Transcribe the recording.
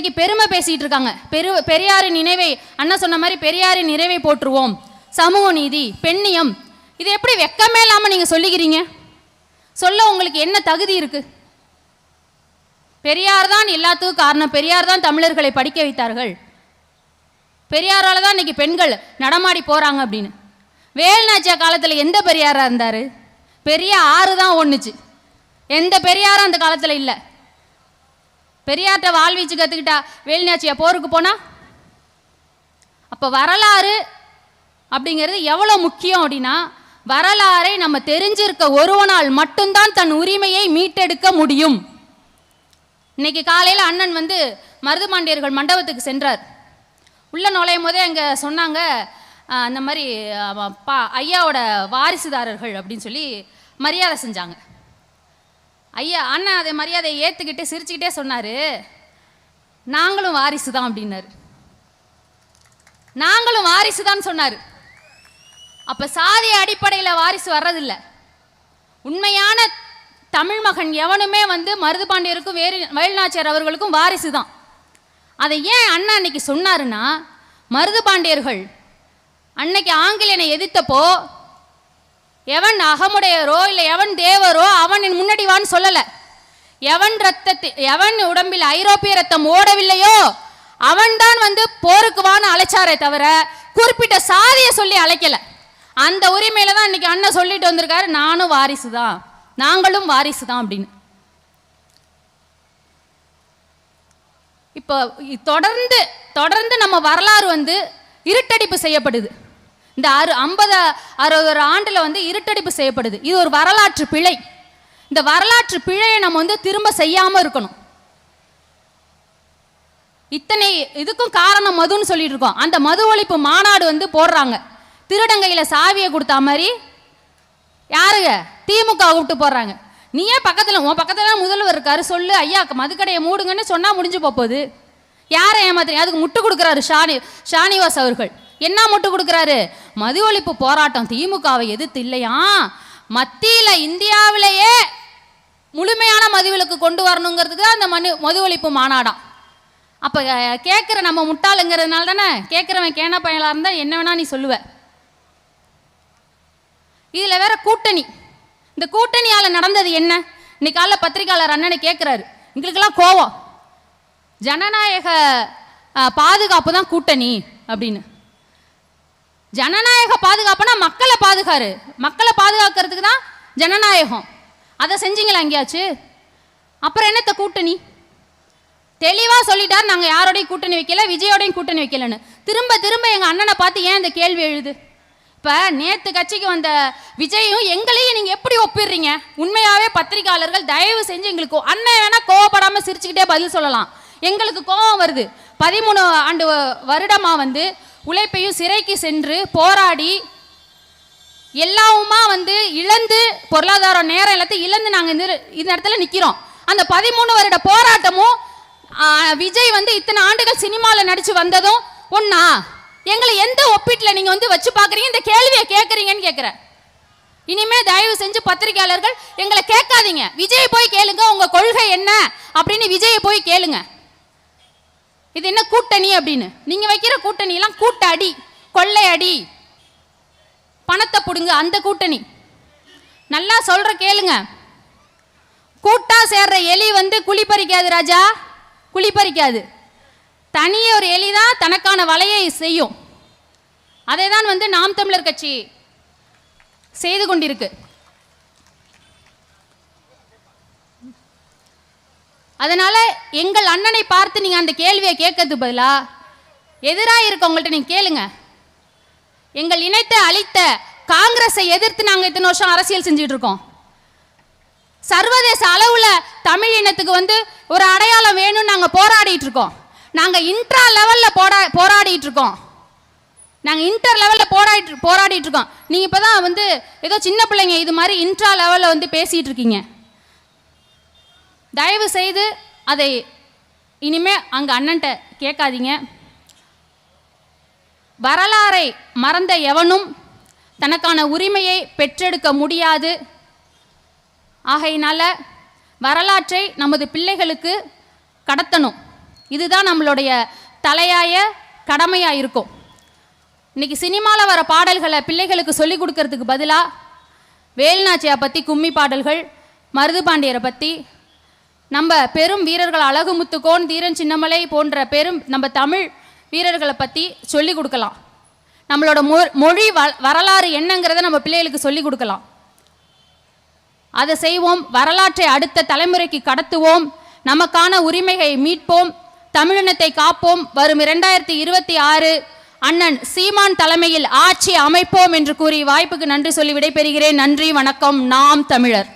இன்னைக்கு பெருமை பேசிட்டு இருக்காங்க. பெரு பெரியாரின் நினைவை அண்ணா சொன்ன மாதிரி பெரியாரின் நிறைவை போற்றுவோம். சமூக நீதி பெண்ணியம் இது எப்படி வெக்கமே இல்லாமல் நீங்கள் சொல்லிக்கிறீங்க? சொல்ல உங்களுக்கு என்ன தகுதி இருக்கு? பெரியார் தான் எல்லாத்துக்கும் காரணம். பெரியார் தான் தமிழர்களை படிக்க வைத்தார்கள். பெரியாரால தான் இன்னைக்கு பெண்கள் நடமாடி போறாங்க அப்படின்னு. வேல்நாச்சியா காலத்தில் எந்த பெரியாரா இருந்தாரு? பெரிய ஆறு தான் ஒன்றுச்சு எந்த பெரியாரும் அந்த காலத்தில் இல்லை. பெரியார்கிட்ட வாழ்வீச்சு கற்றுக்கிட்டா வேலுநாச்சியா போருக்கு போனா? அப்போ வரலாறு அப்படிங்கிறது எவ்வளோ முக்கியம் அப்படின்னா வரலாறை நம்ம தெரிஞ்சிருக்க ஒருவனால் மட்டும்தான் தன் உரிமையை மீட்டெடுக்க முடியும். இன்னைக்கு காலையில் அண்ணன் வந்து மருதுபாண்டியர்கள் மண்டபத்துக்கு சென்றார். உள்ள நுழையும் போதே அங்கே சொன்னாங்க அந்த மாதிரி பா ஐயாவோட வாரிசுதாரர்கள் அப்படின்னு சொல்லி மரியாதை செஞ்சாங்க. ஐயா அண்ணன் அதை மரியாதையை ஏற்றுக்கிட்டு சிரிச்சுக்கிட்டே சொன்னார். நாங்களும் வாரிசு தான் அப்படின்னாரு. நாங்களும் வாரிசு தான் சொன்னார். அப்போ சாதி அடிப்படையில் வாரிசு வர்றதில்ல. உண்மையான தமிழ் மகன் எவனுமே வந்து மருதுபாண்டியருக்கும் வேறு வேலுநாச்சியார் அவர்களுக்கும் வாரிசு தான் அதை ஏன் அண்ணா அன்னைக்கு சொன்னாருன்னா மருதுபாண்டியர்கள் அன்னைக்கு ஆங்கிலேயனை எதிர்த்தப்போ எவன் அகமுடையரோ இல்லை எவன் தேவரோ அவன் என் முன்னாடி வான்னு சொல்லலை. எவன் ரத்தத்தை எவன் உடம்பில் ஐரோப்பிய ரத்தம் ஓடவில்லையோ அவன்தான் வந்து போருக்கு வான்னு அழைச்சாரே தவிர குறிப்பிட்ட சாதியை சொல்லி அழைக்கல. அந்த உரிமையில தான் இன்னைக்கு அண்ணன் சொல்லிட்டு வந்திருக்காரு நானும் வாரிசு தான் நாங்களும் வாரிசு தான் அப்படின்னு. இப்போ தொடர்ந்து தொடர்ந்து நம்ம வரலாறு வந்து இருட்டடிப்பு செய்யப்படுது. இந்த அறு ஐம்பது அறுபது ஆண்டில் வந்து இருட்டடிப்பு செய்யப்படுது. இது ஒரு வரலாற்று பிழை. இந்த வரலாற்று பிழையை நம்ம வந்து திரும்ப செய்யாமல் இருக்கணும். இத்தனை இதுக்கும் காரணம் மதுன்னு சொல்லிட்டு இருக்கோம். அந்த மது ஒழிப்பு மாநாடு வந்து போடுறாங்க. திருடங்கையில் சாவியை கொடுத்தா மாதிரி யாருங்க? திமுக கூப்பிட்டு போடுறாங்க. நீயே பக்கத்தில் உன் பக்கத்தில் முதல்வர் இருக்காரு சொல்லு. ஐயா மதுக்கடையை மூடுங்கன்னு சொன்னால் முடிஞ்சு போகுது. யாரை ஏமாத்துறீங்க அதுக்கு முட்டு கொடுக்குறாரு ஷானி ஷானிவாஸ் அவர்கள். என்ன முட்டு கொடுக்குறாரு? மது ஒழிப்பு போராட்டம் திமுகவை எதிர்த்து இல்லையா? மத்தியில் இந்தியாவிலேயே முழுமையான மதுவிலக்கு கொண்டு வரணுங்கிறதுக்கு தான் அந்த மனு மது ஒழிப்பு மாநாடாம் அப்போ கேட்குற நம்ம முட்டாளுங்கிறதுனால தானே கேட்குறவன் கேன பயலாக இருந்தால் என்ன வேணா நீ சொல்லுவ. இதில் வேற கூட்டணி. இந்த கூட்டணியால் நடந்தது என்ன? இன்னைக்கு காலைல பத்திரிகையாளர் அண்ணனை கேட்குறாரு எங்களுக்கெல்லாம் கோவம். ஜனநாயக பாதுகாப்பு தான் கூட்டணி அப்படின்னு. ஜனநாயக பாதுகாப்புனா மக்களை பாதுகாரு. மக்களை பாதுகாக்கிறதுக்கு தான் ஜனநாயகம். அதை செஞ்சீங்களா எங்கேயாச்சு? அப்புறம் என்னத்த கூட்டணி? தெளிவாக சொல்லிட்டார் நாங்கள் யாரோடையும் கூட்டணி வைக்கல விஜயோடையும் கூட்டணி வைக்கலன்னு. திரும்ப திரும்ப எங்கள் அண்ணனை பார்த்து ஏன் இந்த கேள்வி எழுது? இப்போ நேற்று கட்சிக்கு வந்த விஜயும் எங்களையும் நீங்கள் எப்படி ஒப்பிடுறீங்க? உண்மையாகவே பத்திரிக்கையாளர்கள் தயவு செஞ்சு எங்களுக்கு அண்ணன் வேணால் கோவப்படாமல் சிரிச்சுக்கிட்டே பதில் சொல்லலாம். எங்களுக்கு கோவம் வருது. பதிமூணு ஆண்டு வருடமாக வந்து உழைப்பையும் சிறைக்கு சென்று போராடி எல்லாவுமா வந்து இழந்து பொருளாதார நேரம் எல்லாத்தையும் இழந்து நாங்கள் இந்த இந்த இடத்துல நிற்கிறோம் அந்த பதிமூணு வருட போராட்டமும் விஜய் வந்து இத்தனை ஆண்டுகள் சினிமாவில் நடித்து வந்ததும் ஒன்னா எங்களை எந்த ஒப்பீட்டில் நீங்கள் வந்து வச்சு பார்க்குறீங்க இந்த கேள்வியை கேட்குறீங்கன்னு கேட்குறேன் இனிமே தயவு செஞ்சு பத்திரிக்கையாளர்கள் எங்களை கேட்காதீங்க. விஜய் போய் கேளுங்க உங்க கொள்கை என்ன அப்படின்னு விஜயை போய் கேளுங்க. இது என்ன கூட்டணி அப்படின்னு? நீங்க வைக்கிற கூட்டணி எல்லாம் கூட்டடி கொள்ளை அடி பணத்தை பிடுங்க அந்த கூட்டணி. நல்லா சொல்ற கேளுங்க. கூட்டா சேர்ற எலி வந்து குழி பறிக்காது ராஜா. குழி பறிக்காது. தனியே ஒரு எலி தான் தனக்கான வலையை செய்யும். அதை தான் வந்து நாம் தமிழர் கட்சி செய்து கொண்டிருக்கு. அதனால எங்கள் அண்ணனை பார்த்து நீங்க அந்த கேள்வியை கேட்கறது பதிலா எதிராக இருக்கவங்கள்ட்ட நீங்க கேளுங்க. எங்கள் இனத்தை அழித்த காங்கிரஸை எதிர்த்து நாங்க இத்தனை வருஷம் அரசியல் செஞ்சுட்டு இருக்கோம் சர்வதேச அளவுல தமிழ் இனத்துக்கு வந்து ஒரு அடையாளம் வேணும்னு நாங்க போராடிட்டு இருக்கோம் நாங்க இன்ட்ரா லெவல்ல போரா போராடிட்டு இருக்கோம் நாங்கள் இன்டர் லெவலில் போராடிட்டு போராடிட்டு இருக்கோம் நீங்கள் இப்போ தான் வந்து ஏதோ சின்ன பிள்ளைங்க இது மாதிரி இன்ட்ரா லெவலில் வந்து பேசிகிட்டு இருக்கீங்க தயவு செய்து அதை இனிமே அங்கே அண்ணன்ட்ட கேட்காதீங்க. வரலாறை மறந்த எவனும் தனக்கான உரிமையை பெற்றெடுக்க முடியாது. ஆகையினால வரலாற்றை நமது பிள்ளைகளுக்கு கடத்தணும். இதுதான் நம்மளுடைய தலையாய கடமையாக இருக்கும். இன்னைக்கு சினிமாவில் வர பாடல்களை பிள்ளைகளுக்கு சொல்லிக் கொடுக்கறதுக்கு பதிலாக வேல்நாச்சியா பற்றி கும்மி பாடல்கள் மருது பாண்டியரை பற்றி நம்ம பெரும் வீரர்கள் அழகுமுத்துக்கோன் தீரன் சின்னமலை போன்ற பெரும் நம்ம தமிழ் வீரர்களை பற்றி சொல்லி கொடுக்கலாம். நம்மளோட மொ மொழி வ வரலாறு என்னங்கிறத நம்ம பிள்ளைகளுக்கு சொல்லி கொடுக்கலாம். அதை செய்வோம் வரலாற்றை அடுத்த தலைமுறைக்கு கடத்துவோம் நமக்கான உரிமையை மீட்போம் தமிழினத்தை காப்போம் வரும் இரண்டாயிரத்தி இருபத்தி ஆறு அண்ணன் சீமான் தலைமையில் ஆட்சி அமைப்போம் என்று கூறி வாய்ப்புக்கு நன்றி சொல்லி விடைபெறுகிறேன். நன்றி வணக்கம். நாம் தமிழர்.